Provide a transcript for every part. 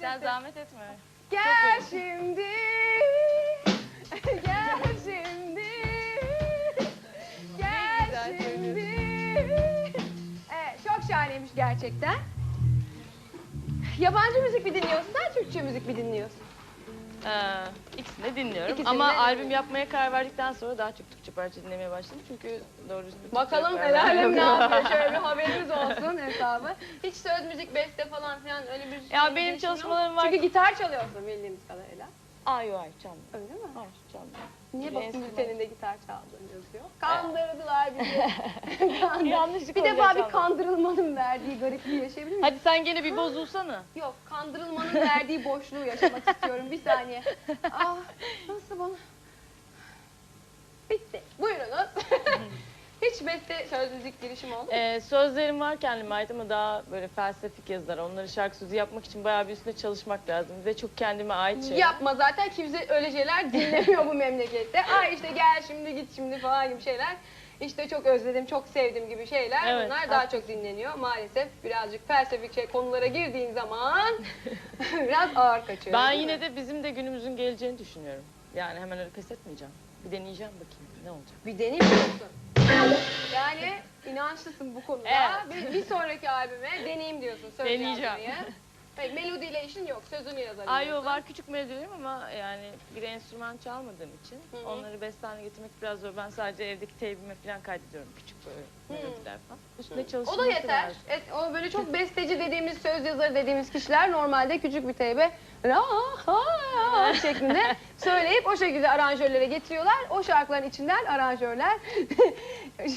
zahmet etme. Gel şimdi. Gel şimdi. Gel güzel şimdi. Evet çok şahaneymiş gerçekten. Yabancı müzik mi dinliyorsun sen Türkçe müzik mi dinliyorsun? Ee, ikisini de dinliyorum. İkisini Ama de albüm yapmaya karar verdikten sonra daha çok Türkçe parça dinlemeye başladım. Çünkü doğru düzgün Türkçe Bakalım el alem ne yapıyor şöyle bir haberimiz olsun hesabı. Hiç söz müzik beste falan filan öyle bir Ya şey benim girişim yok. çalışmalarım var. Çünkü gitar çalıyorsun bildiğimiz kadarıyla. Ay ay çalmıyorum. Öyle mi? Hayır çalmıyorum. Niye basın bülteninde gitar çaldığını yazıyor? Kandırdılar bizi. Kandır- Yanlışlık bir defa bir çaldım. kandırılmanın verdiği garipliği yaşayabilir miyim? Hadi sen gene bir bozulsana. Yok, kandırılmanın verdiği boşluğu yaşamak istiyorum. Bir saniye. Ah, nasıl bana? Bitti. Buyurunuz. Hiç beste söz müzik girişim oldu mu? Ee, sözlerim var kendime ait ama daha böyle felsefik yazılar. Onları şarkı sözü yapmak için bayağı bir üstüne çalışmak lazım. Ve çok kendime ait şeyler. Yapma zaten kimse öyle şeyler dinlemiyor bu memlekette. Ay işte gel şimdi git şimdi falan gibi şeyler. İşte çok özledim, çok sevdim gibi şeyler. Evet, Bunlar daha çok dinleniyor. Maalesef birazcık felsefik şey konulara girdiğin zaman biraz ağır kaçıyor. Ben değil mi? yine de bizim de günümüzün geleceğini düşünüyorum. Yani hemen öyle pes etmeyeceğim. Bir deneyeceğim bakayım ne olacak. Bir deneyim. Yani inançlısın bu konuda. Evet. Bir, bir sonraki albüme deneyim diyorsun. Söz Deneyeceğim. yazmayı. Hayır, melodiyle işin yok. Sözünü yazarım. Ay yo var küçük melodilerim ama yani bir enstrüman çalmadığım için Hı hı. onları beste haline getirmek biraz zor. Ben sadece evdeki teybime falan kaydediyorum küçük böyle melodiler falan. Üstüne O da yeter. Et, o böyle çok besteci dediğimiz, söz yazarı dediğimiz kişiler normalde küçük bir teybe ra ha şeklinde söyleyip o şekilde aranjörlere getiriyorlar. O şarkıların içinden aranjörler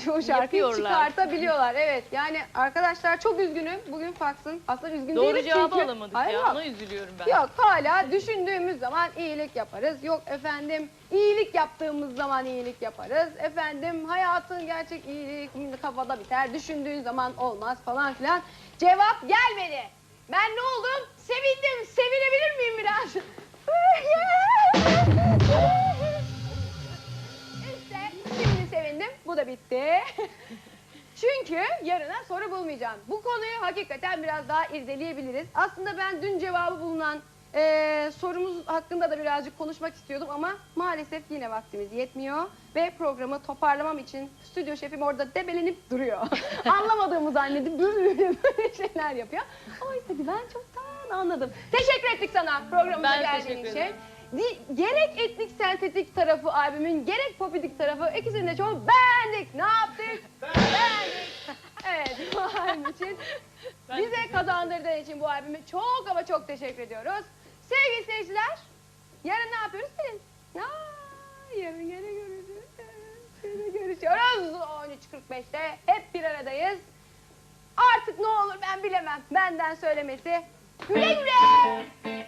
o şarkıyı Yapıyorlar. çıkartabiliyorlar. Evet yani arkadaşlar çok üzgünüm. Bugün faksın. Aslında üzgün Doğru değiliz cevabı çünkü. alamadık Hayır, ya. yok. Ona üzülüyorum ben. Yok hala düşündüğümüz zaman iyilik yaparız. Yok efendim iyilik yaptığımız zaman iyilik yaparız. Efendim hayatın gerçek iyiliği kafada biter. Düşündüğün zaman olmaz falan filan. Cevap gelmedi. Ben ne oldum? Sevindim. Sevinebilir miyim biraz? işte şimdi sevindim. Bu da bitti. Çünkü yarına soru bulmayacağım. Bu konuyu hakikaten biraz daha irdeleyebiliriz. Aslında ben dün cevabı bulunan eee, sorumuz hakkında da birazcık konuşmak istiyordum ama maalesef yine vaktimiz yetmiyor. Ve programı toparlamam için stüdyo şefim orada debelenip duruyor. Anlamadığımı zannedip böyle şeyler yapıyor. Oysa ki ben çoktan anladım. Teşekkür ettik sana programımıza Ben geldiğin için. ederim. Di- gerek etnik sentetik tarafı albümün gerek popidik tarafı ikisini de çok beğendik. Ne yaptık? beğendik. Evet bu albüm için Ben bize kazandırdığın için bu albümü çok ama çok teşekkür ediyoruz. Sevgili seyirciler yarın ne yapıyoruz Selin? Aa, yarın gene görüşürüz. Gene görüşüyoruz 13.45'te hep bir aradayız. Artık ne olur ben bilemem. Benden söylemesi. Ring, ring.